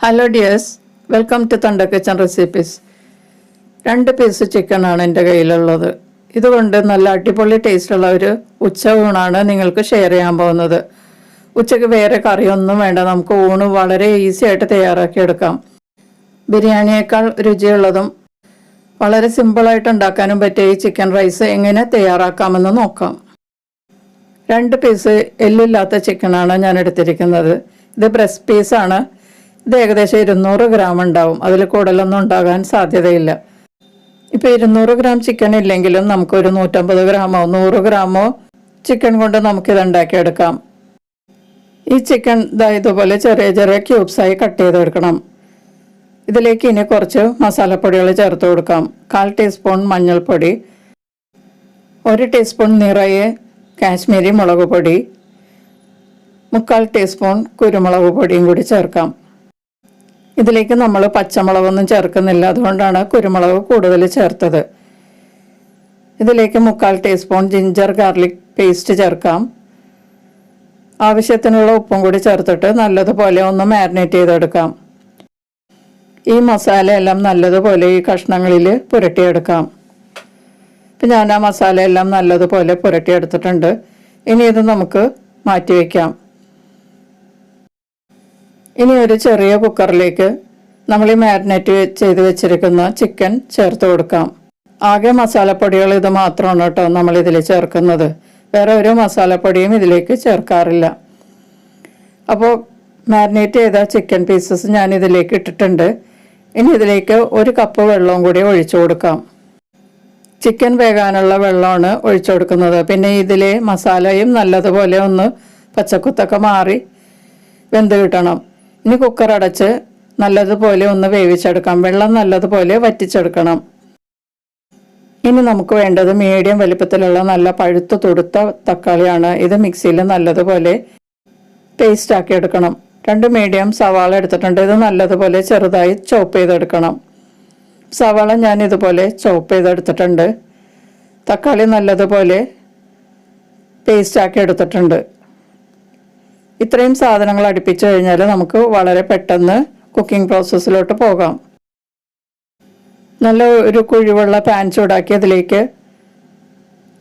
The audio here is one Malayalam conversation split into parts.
ഹലോ ഡിയേഴ്സ് വെൽക്കം ടു തണ്ട കിച്ചൺ റെസിപ്പീസ് രണ്ട് പീസ് ചിക്കനാണ് എന്റെ കയ്യിലുള്ളത്. ഇതുകൊണ്ട് നല്ല അടിപൊളി ടേസ്റ്റുള്ള ഒരു ഉച്ച ഊണാണ് നിങ്ങൾക്ക് ഷെയർ ചെയ്യാൻ പോകുന്നത്. ഉച്ചയ്ക്ക് വേറെ കറിയൊന്നും വേണ്ട. നമുക്ക് ഊണ് വളരെ ഈസി ആയിട്ട് തയ്യാറാക്കി എടുക്കാം. ബിരിയാണിയേക്കാൾ രുചിയുള്ളതും വളരെ സിമ്പിളായിട്ട് ഉണ്ടാക്കാനും പറ്റിയ ഈ ചിക്കൻ റൈസ് എങ്ങനെ തയ്യാറാക്കാമെന്ന് നോക്കാം. രണ്ട് പീസ് എല്ലില്ലാത്ത ചിക്കനാണ് ഞാൻ എടുത്തിരിക്കുന്നത്. ഇത് ബ്രസ്റ്റ് പീസാണ് ഇത് ഏകദേശം ഇരുന്നൂറ് ഗ്രാം ഉണ്ടാവും. അതിൽ കൂടുതലൊന്നും ഉണ്ടാകാൻ സാധ്യതയില്ല. ഇപ്പോൾ ഇരുന്നൂറ് ഗ്രാം ചിക്കൻ ഇല്ലെങ്കിലും നമുക്കൊരു നൂറ്റമ്പത് ഗ്രാമോ നൂറ് ഗ്രാമോ ചിക്കൻ കൊണ്ട് നമുക്കിത് ഉണ്ടാക്കിയെടുക്കാം ഈ ചിക്കൻ ഇതായതുപോലെ ചെറിയ ചെറിയ ക്യൂബ്സായി കട്ട് ചെയ്തെടുക്കണം. ഇതിലേക്ക് ഇനി കുറച്ച് മസാലപ്പൊടികൾ ചേർത്ത് കൊടുക്കാം. കാൽ ടീസ്പൂൺ മഞ്ഞൾപ്പൊടി ഒരു ടീസ്പൂൺ നിറയെ കാശ്മീരി മുളക് പൊടി മുക്കാൽ ടീസ്പൂൺ കുരുമുളക് പൊടിയും കൂടി ചേർക്കാം. ഇതിലേക്ക് നമ്മൾ പച്ചമുളകൊന്നും ചേർക്കുന്നില്ല. അതുകൊണ്ടാണ് കുരുമുളക് കൂടുതൽ ചേർത്തത്. ഇതിലേക്ക് മുക്കാൽ ടീസ്പൂൺ ജിഞ്ചർ ഗാർലിക് പേസ്റ്റ് ചേർക്കാം. ആവശ്യത്തിനുള്ള ഉപ്പും കൂടി ചേർത്തിട്ട് നല്ലതുപോലെ ഒന്ന് മാരിനേറ്റ് ചെയ്തെടുക്കാം. ഈ മസാലയെല്ലാം നല്ലതുപോലെ ഈ കഷ്ണങ്ങളിൽ പുരട്ടിയെടുക്കാം. ഇപ്പം ഞാൻ ആ മസാലയെല്ലാം നല്ലതുപോലെ പുരട്ടിയെടുത്തിട്ടുണ്ട്. ഇനി ഇത് നമുക്ക് മാറ്റി വയ്ക്കാം. ഇനി ഒരു ചെറിയ കുക്കറിലേക്ക് നമ്മൾ ഈ മാരിനേറ്റ് ചെയ്ത് വെച്ചിരിക്കുന്ന ചിക്കൻ ചേർത്ത് കൊടുക്കാം. ആകെ മസാലപ്പൊടികൾ ഇത് മാത്രമാണ് കേട്ടോ നമ്മൾ ഇതിൽ ചേർക്കുന്നത്. വേറെ ഒരു മസാലപ്പൊടിയും ഇതിലേക്ക് ചേർക്കാറില്ല. അപ്പോൾ മാരിനേറ്റ് ചെയ്ത ചിക്കൻ പീസസ് ഞാൻ ഇതിലേക്ക് ഇട്ടിട്ടുണ്ട്. ഇനി ഇതിലേക്ക് ഒരു കപ്പ് വെള്ളവും കൂടി ഒഴിച്ചു കൊടുക്കാം. ചിക്കൻ വേകാനുള്ള വെള്ളമാണ് ഒഴിച്ചു കൊടുക്കുന്നത്. പിന്നെ ഇതിലെ മസാലയും നല്ലതുപോലെ ഒന്ന് പച്ചക്കുത്തൊക്കെ മാറി വെന്ത് കിട്ടണം. ഇനി കുക്കർ അടച്ച് നല്ലതുപോലെ ഒന്ന് വേവിച്ചെടുക്കാം. വെള്ളം നല്ലതുപോലെ വറ്റിച്ചെടുക്കണം. ഇനി നമുക്ക് വേണ്ടത് മീഡിയം വലിപ്പത്തിലുള്ള നല്ല പഴുത്ത് തൊടുത്ത തക്കാളിയാണ്. ഇത് മിക്സിയിൽ നല്ലതുപോലെ പേസ്റ്റ് ആക്കി എടുക്കണം. രണ്ട് മീഡിയം സവാള എടുത്തിട്ടുണ്ട്. ഇത് നല്ലതുപോലെ ചെറുതായി ചോപ്പ് ചെയ്തെടുക്കണം. സവാള ഞാൻ ഇതുപോലെ ചോപ്പ് ചെയ്തെടുത്തിട്ടുണ്ട്. തക്കാളി നല്ലതുപോലെ പേസ്റ്റ് ആക്കി എടുത്തിട്ടുണ്ട്. ഇത്രയും സാധനങ്ങൾ അടുപ്പിച്ച് കഴിഞ്ഞാൽ നമുക്ക് വളരെ പെട്ടെന്ന് കുക്കിംഗ് പ്രോസസ്സിലോട്ട് പോകാം. നല്ല ഒരു കുഴിവുള്ള പാൻ ചൂടാക്കി അതിലേക്ക്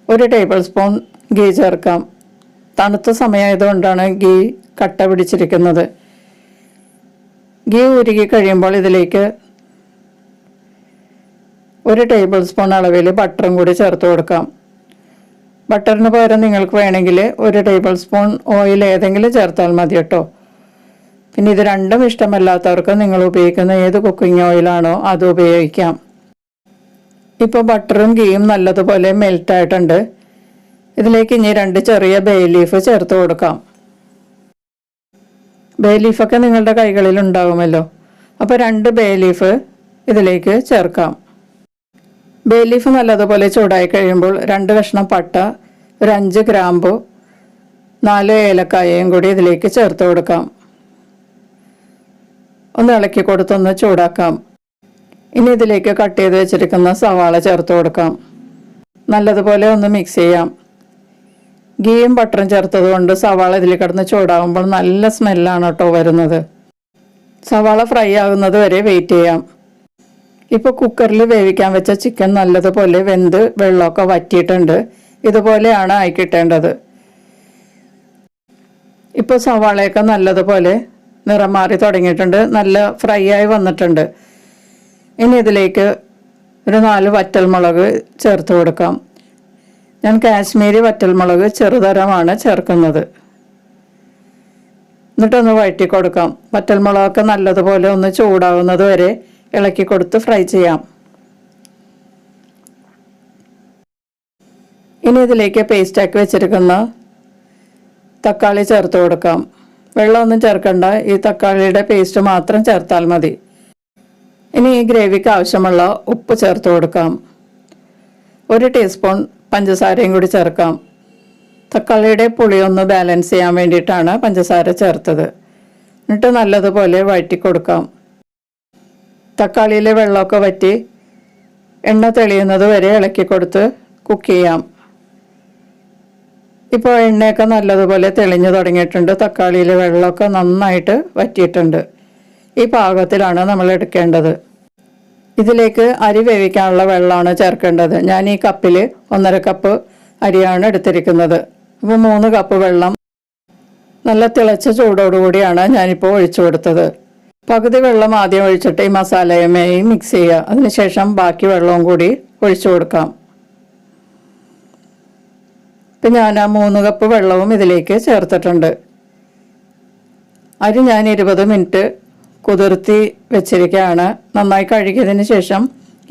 ഒരു ടേബിൾ സ്പൂൺ ഗീ ചേർക്കാം. തണുത്ത സമയമായതുകൊണ്ടാണ് ഗീ കട്ട പിടിച്ചിരിക്കുന്നത്. ഗീ ഉരുകി കഴിയുമ്പോൾ ഇതിലേക്ക് ഒരു ടേബിൾ സ്പൂൺ അളവിൽ ബട്ടറും കൂടി ചേർത്ത് കൊടുക്കാം. ബട്ടറിന് പകരം നിങ്ങൾക്ക് വേണമെങ്കിൽ ഒരു ടേബിൾ സ്പൂൺ ഓയിൽ ഏതെങ്കിലും ചേർത്താൽ മതി കേട്ടോ. പിന്നെ ഇത് രണ്ടും ഇഷ്ടമല്ലാത്തവർക്ക് നിങ്ങൾ ഉപയോഗിക്കുന്ന ഏത് കുക്കിംഗ് ഓയിലാണോ അത് ഉപയോഗിക്കാം. ഇപ്പോൾ ബട്ടറും ഗീയും നല്ലതുപോലെ മെൽറ്റായിട്ടുണ്ട് ഇതിലേക്ക് ഇനി രണ്ട് ചെറിയ ബേ ലീഫ് ചേർത്ത് കൊടുക്കാം. ബേ ലീഫൊക്കെ നിങ്ങളുടെ കൈകളിൽ ഉണ്ടാകുമല്ലോ അപ്പോൾ രണ്ട് ബേ ലീഫ് ഇതിലേക്ക് ചേർക്കാം. ബേ ലീഫ് നല്ലതുപോലെ ചൂടായി കഴിയുമ്പോൾ രണ്ട് കഷ്ണം പട്ട ഒരു അഞ്ച് ഗ്രാമ്പു നാല് ഏലക്കായയും കൂടി ഇതിലേക്ക് ചേർത്ത് കൊടുക്കാം. ഒന്ന് ഇളക്കി കൊടുത്തൊന്ന് ചൂടാക്കാം. ഇനി ഇതിലേക്ക് കട്ട് ചെയ്ത് വെച്ചിരിക്കുന്ന സവാള ചേർത്ത് കൊടുക്കാം. നല്ലതുപോലെ ഒന്ന് മിക്സ് ചെയ്യാം. ഗീയും ബട്ടറും ചേർത്തത് കൊണ്ട് സവാള ഇതിൽ കിടന്ന് ചൂടാകുമ്പോൾ നല്ല സ്മെല്ലാണ് കേട്ടോ വരുന്നത്. സവാള ഫ്രൈ ആകുന്നത് വരെ വെയിറ്റ് ചെയ്യാം. ഇപ്പോൾ കുക്കറിൽ വേവിക്കാൻ വെച്ച ചിക്കൻ നല്ലതുപോലെ വെന്ത് വെള്ളമൊക്കെ വറ്റിയിട്ടുണ്ട്. ഇതുപോലെയാണ് ആയി കിട്ടേണ്ടത്. ഇപ്പോൾ സവാളയൊക്കെ നല്ലതുപോലെ നിറം മാറി തുടങ്ങിയിട്ടുണ്ട്. നല്ല ഫ്രൈ ആയി വന്നിട്ടുണ്ട്. ഇനി ഇതിലേക്ക് ഒരു നാല് വറ്റൽമുളക് ചേർത്ത് കൊടുക്കാം. ഞാൻ കാശ്മീരി വറ്റൽമുളക് ചെറുതരമാണ് ചേർക്കുന്നത്. എന്നിട്ടൊന്ന് വഴറ്റി കൊടുക്കാം. വറ്റൽമുളകൊക്കെ നല്ലതുപോലെ ഒന്ന് ചൂടാവുന്നത് വരെ ഇളക്കി കൊടുത്ത് ഫ്രൈ ചെയ്യാം. ഇനി ഇതിലേക്ക് പേസ്റ്റാക്കി വെച്ചിരിക്കുന്ന തക്കാളി ചേർത്ത് കൊടുക്കാം. വെള്ളമൊന്നും ചേർക്കണ്ട. ഈ തക്കാളിയുടെ പേസ്റ്റ് മാത്രം ചേർത്താൽ മതി. ഇനി ഈ ഗ്രേവിക്ക് ആവശ്യമുള്ള ഉപ്പ് ചേർത്ത് കൊടുക്കാം. ഒരു ടീസ്പൂൺ പഞ്ചസാരയും കൂടി ചേർക്കാം. തക്കാളിയുടെ പുളി ഒന്ന് ബാലൻസ് ചെയ്യാൻ വേണ്ടിയിട്ടാണ് പഞ്ചസാര ചേർത്തത്. എന്നിട്ട് നല്ലതുപോലെ വഴറ്റി കൊടുക്കാം. തക്കാളിയിലെ വെള്ളമൊക്കെ വറ്റി എണ്ണ തെളിയുന്നത് വരെ ഇളക്കി കൊടുത്ത് കുക്ക് ചെയ്യാം. ഇപ്പോൾ എണ്ണയൊക്കെ നല്ലതുപോലെ തെളിഞ്ഞു തുടങ്ങിയിട്ടുണ്ട്. തക്കാളിയിലെ വെള്ളമൊക്കെ നന്നായിട്ട് വറ്റിയിട്ടുണ്ട്. ഈ പാകത്തിലാണ് നമ്മൾ എടുക്കേണ്ടത്. ഇതിലേക്ക് അരി വേവിക്കാനുള്ള വെള്ളമാണ് ചേർക്കേണ്ടത്. ഞാൻ ഈ കപ്പിൽ ഒന്നര കപ്പ് അരിയാണ് എടുത്തിരിക്കുന്നത്. അപ്പോൾ മൂന്ന് കപ്പ് വെള്ളം നല്ല തിളച്ച ചൂടോടുകൂടിയാണ് ഞാനിപ്പോൾ ഒഴിച്ചു കൊടുത്തത്. പകുതി വെള്ളം ആദ്യം ഒഴിച്ചിട്ട് ഈ മസാലയുമായി മിക്സ് ചെയ്യുക. അതിനുശേഷം ബാക്കി വെള്ളവും കൂടി ഒഴിച്ചു കൊടുക്കാം. ഇപ്പം ഞാൻ ആ മൂന്ന് കപ്പ് വെള്ളവും ഇതിലേക്ക് ചേർത്തിട്ടുണ്ട്. അരി ഞാൻ ഇരുപത് മിനിറ്റ് കുതിർത്തി വെച്ചിരിക്കുകയാണ്. നന്നായി കഴുകിയതിന് ശേഷം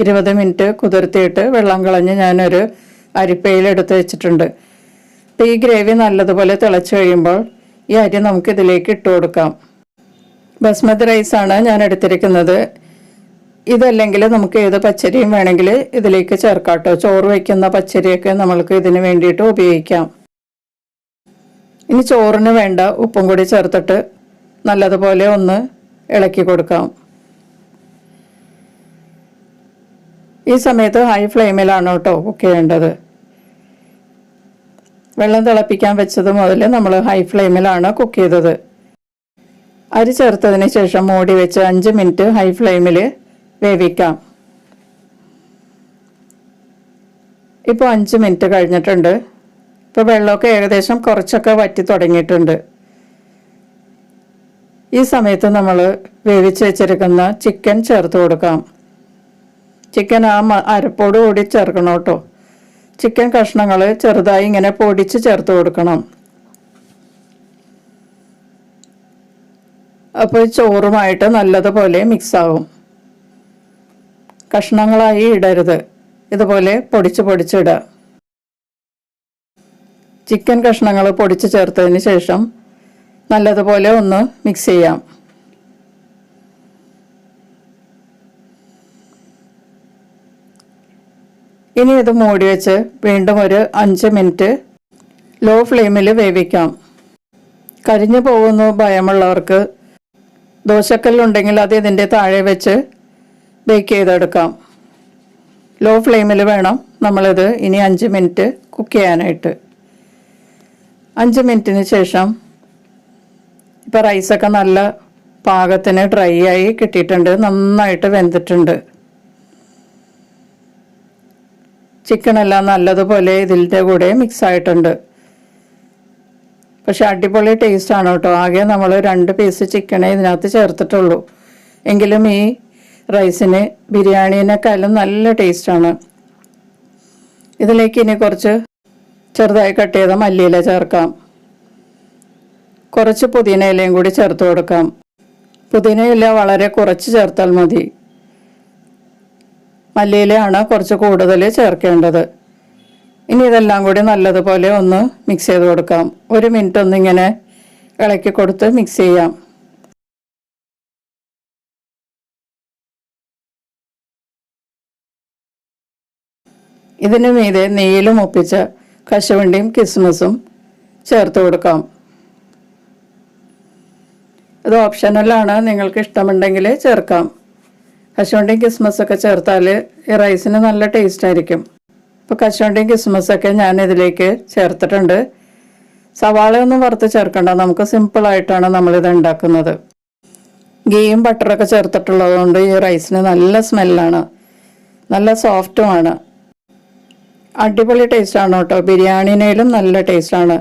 ഇരുപത് മിനിറ്റ് കുതിർത്തിയിട്ട് വെള്ളം കളഞ്ഞ് ഞാനൊരു അരിപ്പയിലെടുത്ത് വെച്ചിട്ടുണ്ട്. അപ്പോൾ ഈ ഗ്രേവി നല്ലതുപോലെ തിളച്ച് കഴിയുമ്പോൾ ഈ അരി നമുക്ക് ഇതിലേക്ക് ഇട്ട് കൊടുക്കാം. ബസ്മതി റൈസാണ് ഞാൻ എടുത്തിരിക്കുന്നത്. ഇതല്ലെങ്കിൽ നമുക്ക് ഏത് പച്ചരിയും വേണമെങ്കിൽ ഇതിലേക്ക് ചേർക്കാട്ടോ ചോറ് വയ്ക്കുന്ന പച്ചരിയൊക്കെ നമ്മൾക്ക് ഇതിന് വേണ്ടിയിട്ട് ഉപയോഗിക്കാം. ഇനി ചോറിന് വേണ്ട ഉപ്പും കൂടി ചേർത്തിട്ട് നല്ലതുപോലെ ഒന്ന് ഇളക്കി കൊടുക്കാം. ഈ സമയത്ത് ഹൈ ഫ്ലെയിമിലാണ് കേട്ടോ കുക്ക് ചെയ്യേണ്ടത്. വെള്ളം തിളപ്പിക്കാൻ വെച്ചത് മുതൽ നമ്മൾ ഹൈ ഫ്ലെയിമിലാണ് കുക്ക് ചെയ്തത്. അരി ചേർത്തതിന് ശേഷം മൂടി വെച്ച് അഞ്ച് മിനിറ്റ് ഹൈ ഫ്ലെയിമിൽ വേവിക്കാം. ഇപ്പോൾ അഞ്ച് മിനിറ്റ് കഴിഞ്ഞിട്ടുണ്ട്. ഇപ്പോൾ വെള്ളമൊക്കെ ഏകദേശം കുറച്ചൊക്കെ വറ്റി തുടങ്ങിയിട്ടുണ്ട്. ഈ സമയത്ത് നമ്മൾ വേവിച്ച് വെച്ചിരിക്കുന്ന ചിക്കൻ ചേർത്ത് കൊടുക്കാം. ചിക്കൻ ആ അരപ്പോട് കൂടി ചേർക്കണം കേട്ടോ. ചിക്കൻ കഷ്ണങ്ങൾ ചെറുതായി ഇങ്ങനെ പൊടിച്ച് ചേർത്ത് കൊടുക്കണം. അപ്പോൾ ചോറുമായിട്ട് നല്ലതുപോലെ മിക്സാവും. കഷ്ണങ്ങളായി ഇടരുത്. ഇതുപോലെ പൊടിച്ച് പൊടിച്ചിടുക ചിക്കൻ കഷ്ണങ്ങൾ പൊടിച്ച് ചേർത്തതിന് ശേഷം നല്ലതുപോലെ ഒന്ന് മിക്സ് ചെയ്യാം. ഇനി ഇത് മൂടി വെച്ച് വീണ്ടും ഒരു അഞ്ച് മിനിറ്റ് ലോ ഫ്ലെയിമിൽ വേവിക്കാം. കരിഞ്ഞു പോകുന്നു ഭയമുള്ളവർക്ക് ദോശക്കല്ലുണ്ടെങ്കിൽ അത് ഇതിന്റെ താഴെ വെച്ച് ബേക്ക് ചെയ്തെടുക്കാം. ലോ ഫ്ലെയിമിൽ വേണം നമ്മളിത് ഇനി അഞ്ച് മിനിറ്റ് കുക്ക് ചെയ്യാനായിട്ട്. അഞ്ച് മിനിറ്റിന് ശേഷം ഇപ്പോൾ റൈസൊക്കെ നല്ല പാകത്തിന് ഡ്രൈ ആയി കിട്ടിയിട്ടുണ്ട് നന്നായിട്ട് വെന്തിട്ടുണ്ട്. ചിക്കനെല്ലാം നല്ലതുപോലെ ഇതിന്റെ കൂടെ മിക്സ് ആയിട്ടുണ്ട്. പക്ഷെ അടിപൊളി ടേസ്റ്റ് ആണ് കേട്ടോ. ആകെ നമ്മൾ രണ്ട് പീസ് ചിക്കനെ ഇതിനകത്ത് ചേർത്തിട്ടുള്ളൂ. എങ്കിലും ഈ റൈസിന് ബിരിയാണീനേക്കാളും നല്ല ടേസ്റ്റാണ് ഇതിലേക്ക് ഇനി കുറച്ച് ചെറുതായി കട്ട് ചെയ്ത മല്ലിയില ചേർക്കാം. കുറച്ച് പുതിന ഇലയും കൂടി ചേർത്ത് കൊടുക്കാം. പുതിന ഇല വളരെ കുറച്ച് ചേർത്താൽ മതി. മല്ലിയിലയാണ് കുറച്ച് കൂടുതൽ ചേർക്കേണ്ടത്. ഇനി ഇതെല്ലാം കൂടി നല്ലതുപോലെ ഒന്ന് മിക്സ് ചെയ്ത് കൊടുക്കാം. ഒരു മിനിറ്റ് ഒന്ന് ഇങ്ങനെ ഇളക്കി കൊടുത്ത് മിക്സ് ചെയ്യാം. ഇതിന് മീതെ നെയ്യിലും ഒപ്പിച്ച കശുവണ്ടിയും കിസ്മസും ചേർത്ത് കൊടുക്കാം. ഇത് ഓപ്ഷനലാണ് നിങ്ങൾക്ക് ഇഷ്ടമുണ്ടെങ്കിൽ ചേർക്കാം. കശുവണ്ടിയും കിസ്മസൊക്കെ ചേർത്താൽ ഈ റൈസിന് നല്ല ടേസ്റ്റ് ആയിരിക്കും. ഇപ്പോൾ കശുവണ്ടിയും കിസ്മസൊക്കെ ഞാൻ ഇതിലേക്ക് ചേർത്തിട്ടുണ്ട്. സവാളയൊന്നും വറുത്ത് ചേർക്കണ്ട. നമുക്ക് സിമ്പിളായിട്ടാണ് നമ്മളിത് ഉണ്ടാക്കുന്നത്. ഗീയും ബട്ടറൊക്കെ ചേർത്തിട്ടുള്ളത് കൊണ്ട് ഈ റൈസിന് നല്ല സ്മെല്ലാണ്. നല്ല സോഫ്റ്റുമാണ്. അടിപൊളി ടേസ്റ്റാണ് കേട്ടോ. ബിരിയാണിനേലും നല്ല ടേസ്റ്റാണ്.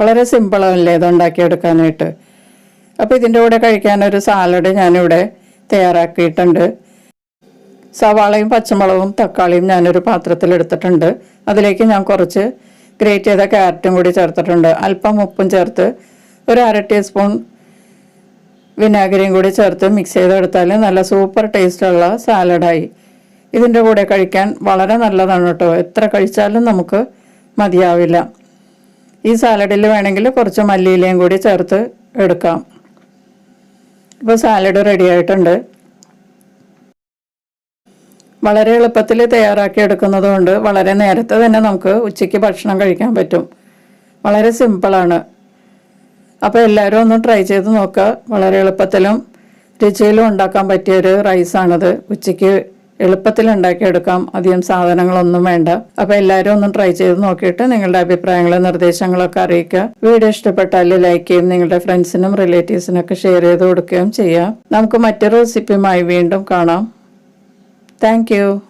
വളരെ സിമ്പിളല്ലേ ഇത് ഉണ്ടാക്കിയെടുക്കാനായിട്ട്. അപ്പോൾ ഇതിന്റെ കൂടെ കഴിക്കാനൊരു സാലഡ് ഞാനിവിടെ തയ്യാറാക്കിയിട്ടുണ്ട്. സവാളയും പച്ചമുളകും തക്കാളിയും ഞാനൊരു പാത്രത്തിൽ എടുത്തിട്ടുണ്ട്. അതിലേക്ക് ഞാൻ കുറച്ച് ഗ്രേറ്റ് ചെയ്ത ക്യാരറ്റും കൂടി ചേർത്തിട്ടുണ്ട്. അല്പം ഉപ്പും ചേർത്ത് ഒരു അര ടീസ്പൂൺ വിനാഗിരിയും കൂടി ചേർത്ത് മിക്സ് ചെയ്തെടുത്താൽ നല്ല സൂപ്പർ ടേസ്റ്റുള്ള സാലഡായി ഇതിന്റെ കൂടെ കഴിക്കാൻ വളരെ നല്ലതാണ് കേട്ടോ. എത്ര കഴിച്ചാലും നമുക്ക് മതിയാവില്ല. ഈ സാലഡിൽ വേണമെങ്കിൽ കുറച്ച് മല്ലിയിലയും കൂടി ചേർത്ത് എടുക്കാം. ഇപ്പോൾ സാലഡ് റെഡി ആയിട്ടുണ്ട്. വളരെ എളുപ്പത്തിൽ തയ്യാറാക്കി എടുക്കുന്നതുകൊണ്ട് വളരെ നേരത്തെ തന്നെ നമുക്ക് ഉച്ചയ്ക്ക് ഭക്ഷണം കഴിക്കാൻ പറ്റും. വളരെ സിമ്പിളാണ്. അപ്പോൾ എല്ലാവരും ഒന്ന് ട്രൈ ചെയ്ത് നോക്കുക. വളരെ എളുപ്പത്തിലും രുചിയിലും ഉണ്ടാക്കാൻ പറ്റിയൊരു റൈസാണിത്. ഉച്ചയ്ക്ക് എളുപ്പത്തിൽ ഉണ്ടാക്കിയെടുക്കാം. അധികം സാധനങ്ങളൊന്നും വേണ്ട. അപ്പോൾ എല്ലാവരും ഒന്ന് ട്രൈ ചെയ്ത് നോക്കിയിട്ട് നിങ്ങളുടെ അഭിപ്രായങ്ങളും നിർദ്ദേശങ്ങളൊക്കെ അറിയിക്കുക. വീഡിയോ ഇഷ്ടപ്പെട്ടാൽ ലൈക്ക് ചെയ്യും. നിങ്ങളുടെ ഫ്രണ്ട്സിനും റിലേറ്റീവ്സിനും ഒക്കെ ഷെയർ ചെയ്ത് കൊടുക്കുകയും ചെയ്യാം. നമുക്ക് മറ്റൊരു റെസിപ്പിയുമായി വീണ്ടും കാണാം. Thank you.